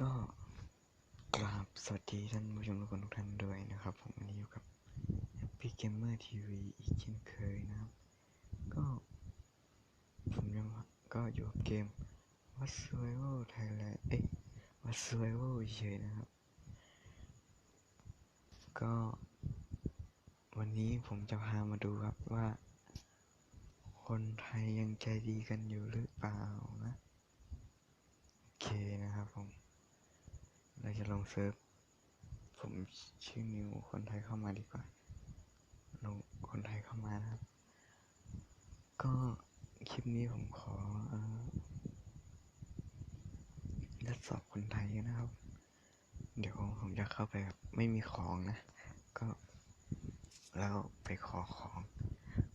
ก็กราบสวัสดีท่านผู้ชมทุกคนทุกท่านด้วยนะครับผมวันนี้อยู่กับ Happy Gamer TV อีกเช่นเคยนะครับ ก็ผมยังก็อยู่กับเกม What Survival Thailand เอ้ย What Survival เฉยนะครับ ก็วันนี้ผมจะพามาดูครับว่า คนไทยยังใจดีกันอยู่หรือเปล่านะ โอเคนะครับผม เราจะลงเซิร์ฟผมชื่อนิวคนไทยเข้ามาดีกว่าลงคนไทยเข้ามานะครับ ก็คลิปนี้ผมขอเอ่อทดสอบคนไทยนะครับ เดี๋ยวผมจะเข้าไปแบบไม่มีของนะ ก็แล้วไปขอของ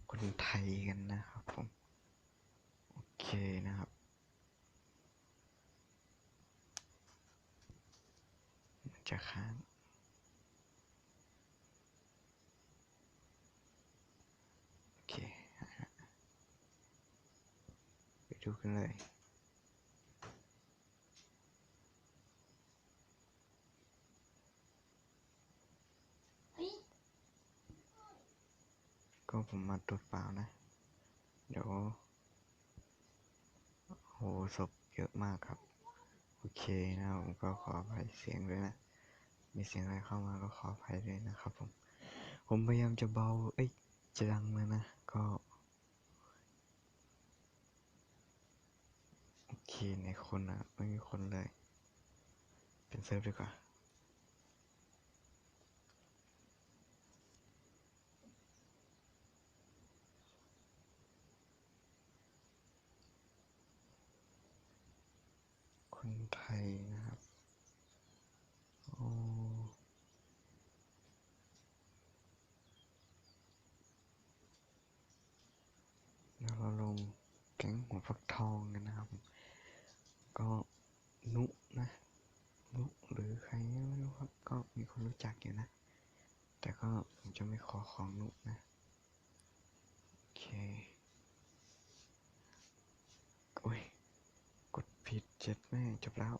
คนไทยกันนะครับผม โอเคนะครับ มัน จะค้างโอเคหาละไปดูกันเลยก็ผมมาตรวจเปล่านะ เดี๋ยวโหศพเยอะมากครับ โอเคนะผมก็ขออภัยเสียงด้วยนะ มีเสียงอะไรเข้ามาก็ขออภัยด้วยนะครับผม ผมพยายามจะเบา เอ้ย จะดังแล้วนะ ก็ โอเคในคนอะไม่มีคนเลย เป็นเซิร์ฟดีกว่า คนไทยนะครับ โอ้เดี๋ยวเราลง แก๊งหัวฟักทองกันนะครับ ก็นุนะนุหรือใครไม่รู้ครับ ก็มีคนรู้จักอยู่นะ แต่ก็ผมจะไม่ขอของนุนะโอเคโอ้ยกดผิดเจ็ดแม่จบแล้ว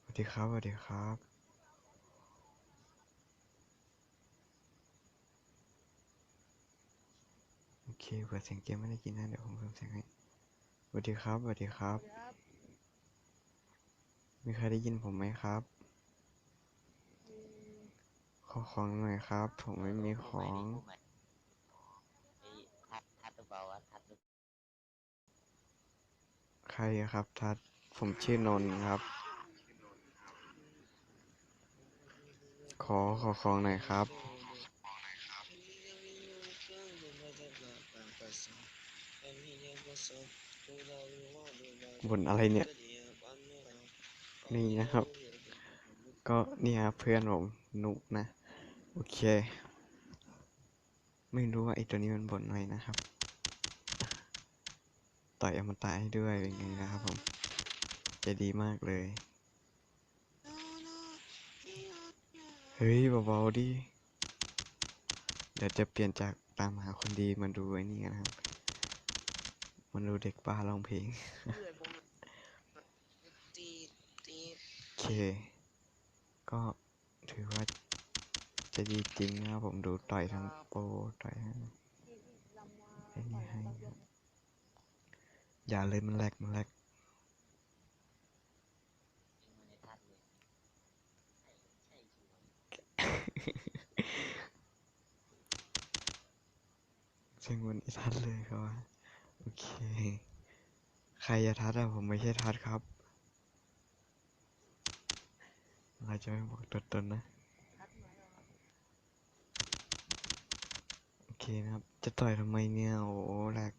สวัสดีครับสวัสดีครับ โอ เคเปิดเสียงเกมไม่ได้กินนะเดี๋ยวผมเพิ่มเสียงให้สวัสดีครับสวัสดีครับ มีใครได้ยินผมไหมครับ ขอของหน่อยครับ ผมไม่มีของใครครับทัดผมชื่อนนท์ครับ ขอขอของหน่อยครับ บ่นอะไรเนี่ย นี่นะครับ ก็เนี่ยครับเพื่อนผมนุกนะ โอเค ไม่รู้ว่าไอตัวนี้มันบ่นอะไรนะครับ ต่อยอมตะให้ด้วยเป็นไงนะครับผม จะดีมากเลย เฮ้ยเบาๆดิ เดี๋ยวจะเปลี่ยนจากตามหาคนดีมาดูไอ้นี่นนะครับมันดูเด็กบ้าร้องเพลง ตีตี โอ เค ก็ถือว่าจะดีจริงนะครับผมดูต่อยทั้งโปรต่อยทั้งไอ้นี่ให้อย่าเลยมันแลกมันแลกไม่ได้ทัดเลยใช่ใช่ชัวร์เชิงวันอีทัดเลยครับโอเค ใครจะทัดอะผมไม่ใช่ทัดครับาจะไม่บอกตัวตนนะ โอเคนะครับ จะต่อยทำไมเนี่ย โอ้โหแหลก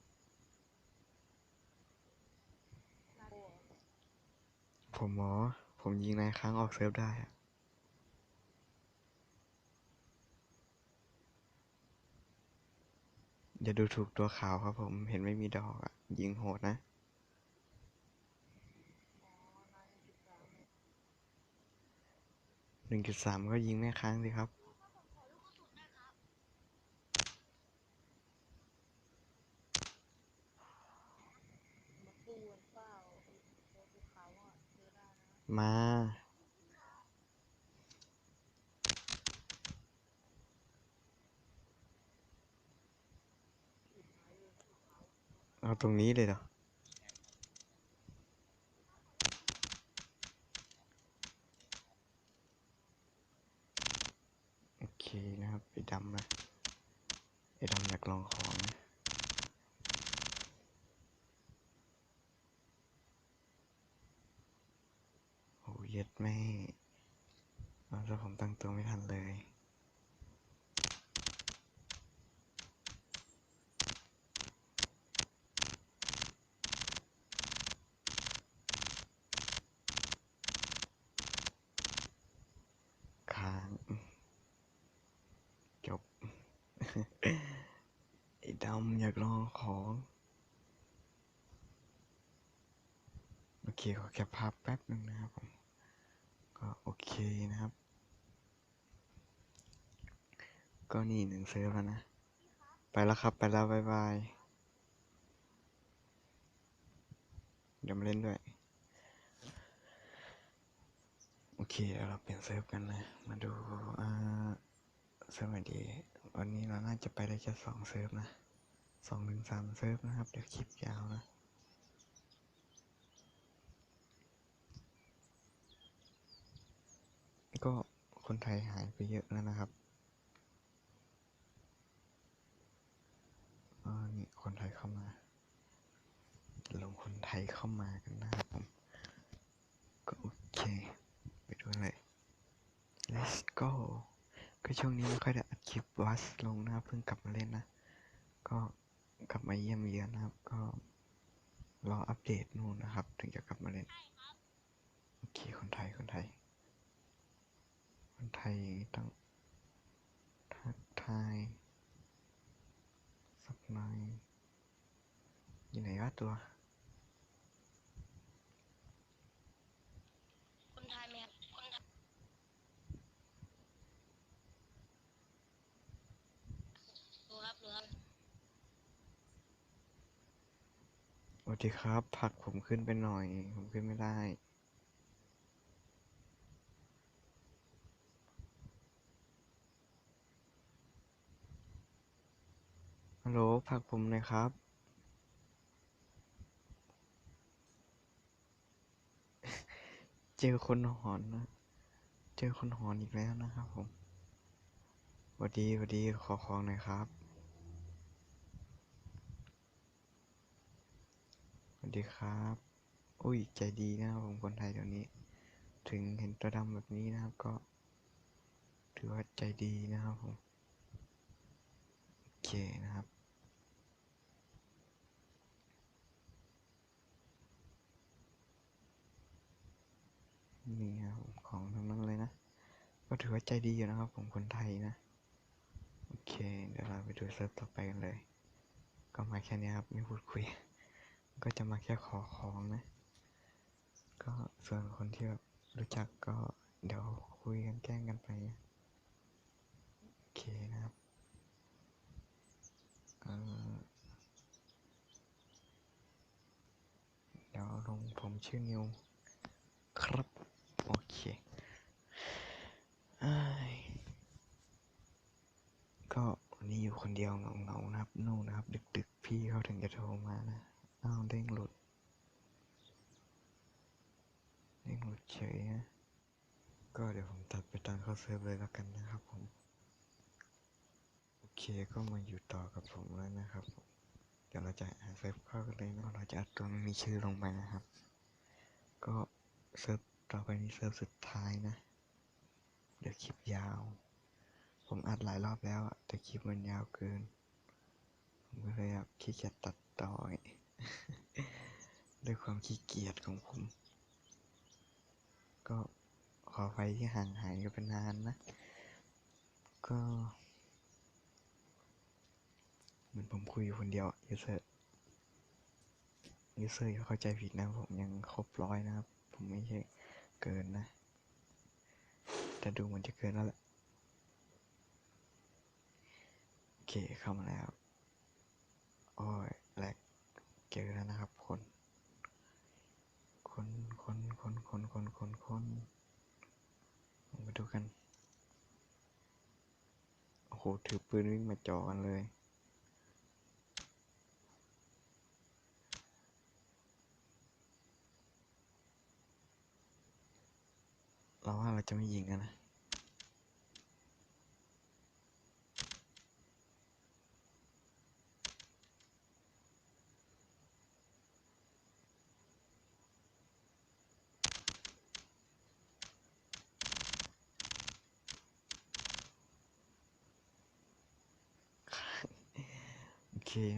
ผมหมอ ผมยิงนายค้างออกเซิร์ฟได้อะอย่าดูถูกตัวขาวครับผม เห็นไม่มีดอกอะยิงโหดนะ หนึ่งจุดสามก็ยิงแม่ค้างสิครับ มาเอาตรงนี้เลยเหรอ แล้วผมตั้งตัวไม่ทันเลย ค้าง จบ ไอ้ดำอยากลองของ โอเค ขอแคปภาพแป๊บหนึ่งนะครับผม ก็โอเคนะครับ ก็นี่หนึ่งเซิร์ฟแล้วนะ ไปแล้วครับ ไปแล้วบายบาย เดี๋ยวมาเล่นด้วย โอเคเดี๋ยวเราเปลี่ยนเซิร์ฟกันนะ มาดูอ่าเซิร์ฟไหนดี วันนี้เราน่าจะไปได้แค่สองเซิร์ฟนะสองถึงสามเซิร์ฟนะครับ เดี๋ยวคลิปยาวนะก็คนไทยหายไปเยอะแล้วนะครับอ่านี่คนไทย เข้ามา ลงคนไทยเข้ามากันนะครับผม ก็โอเค ไปดูเลย let's go ก็ช่วงนี้ไม่ค่อยได้อัดคลิปวัสลงนะครับเพิ่งกลับมาเล่นนะ ก็กลับมาเยี่ยมเยียนนะครับ ก็รออัปเดตนู่นนะครับ ถึงจะกลับมาเล่น โอเค คนไทย คนไทย คนไทยต้องทักทายสักหน่อย ไหนวะตัว คนไทยไหมครับคนไทยรู้ครับรู้ครับสวัสดีครับผลักผมขึ้นไปหน่อย ผมขึ้นไม่ได้ฮัลโหลผลักผมหน่อยครับ เจอคนหอนนะ เจอคนหอนอีกแล้วนะครับผมสวัสดีสวัสดีขอของหน่อยครับสวัสดีครับ อุ้ยใจดีนะครับผมคนไทยเดี๋ยวนี้ ถึงเห็นตัวดำแบบนี้นะครับก็ ถือว่าใจดีนะครับผม โอเคนะครับ นี่ครับของทั้งนั้นเลยนะ ก็ถือว่าใจดีอยู่นะครับ ผมคนไทยนะ โอเค เดี๋ยวเราไปดูเซิร์ฟต่อไปกันเลย ก็มาแค่นี้ครับ ไม่พูดคุย ก็จะมาแค่ขอของนะ ก็ส่วนคนที่แบบรู้จักก็เดี๋ยวคุยกันแกล้งกันไป โอเคนะครับเเดี๋ยวลงผมชื่อนิว ครับ โอเคอ้ายก็วันนี้อยู่คน เดียวเงาๆนะครับ นู่นนะครับ ดึกๆ พี่เขาถึงจะโทรมานะอ้าวเด้งหลุดเด้งหลุดเฉยนะ ก็เดี๋ยวผมตัดไปตอนเข้าเซิร์ฟเลยแล้วกันนะครับผม โอเคก็มาอยู่ต่อกับผมแล้วนะครับผมเดี๋ยวเราจะหาเซิร์ฟเข้ากันเลยนะเราจะอัดตัวไม่มีชื่อลงไปนะครับ ก็เซิร์ฟต่อไปนี้เซิร์ฟสุดท้ายนะ เดี๋ยวคลิปยาว ผมอัดหลายรอบแล้วอะแต่คลิปมันยาวเกิน ผมก็เลยแบบขี้เกียจตัดต่อด้วยความขี้เกียจของผม ก็ขอไปที่ห่างหายกันไปนานนะ ก็ เหมือนผมคุยอยู่คนเดียวยูเซอร์ยูเซอร์เข้าใจผิดนะ ผมยังครบร้อยนะครับ ผมไม่ใช่เกินนะ แต่ดูเหมันจะเกินแล้วแหละ เคเข้ามาแล้ว โอ้ยแลกเจอแล้วนะครับ คน คนคนคนคนคนคนคนมาดูกัน โอ้โห ถือปืนวิ่งมาจ่อกันเลยเราว่าเราจะไม่ยิงกันนะ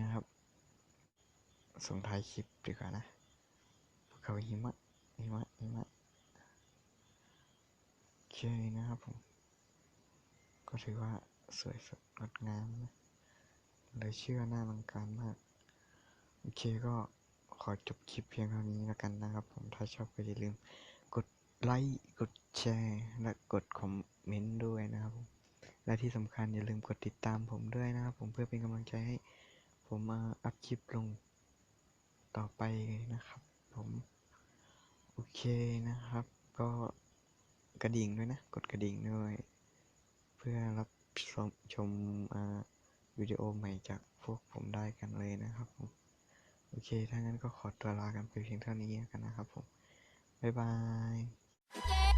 นะครับ ส่งท้ายคลิปดีกว่านะภูเขาหิมะหิมะหิมะโอเคนะครับผม ก็ถือว่าสวยสดงดงามนะเลยเชื่อหน้าลังการมาก โอเคก็ขอจบคลิปเพียงเท่านี้แล้วกันนะครับ ผมถ้าชอบก็อย่าลืมกดไลค์กดแชร์และกดคอมเมนต์ด้วยนะครับผมและที่สำคัญอย่าลืมกดติดตามผมด้วยนะครับผมเพื่อเป็นกำลังใจให้ ผมมาอัพคลิปลงต่อไปนะครับ ผม โอเคนะครับ ก็กระดิ่งด้วยนะ กดกระดิ่งด้วย เพื่อรับชมชมวิดีโอใหม่จากพวกผมได้กันเลยนะครับผม โอเค ถ้างั้นก็ขอตัวลากันไปเพียงเท่านี้กันนะครับผม บ๊ายบาย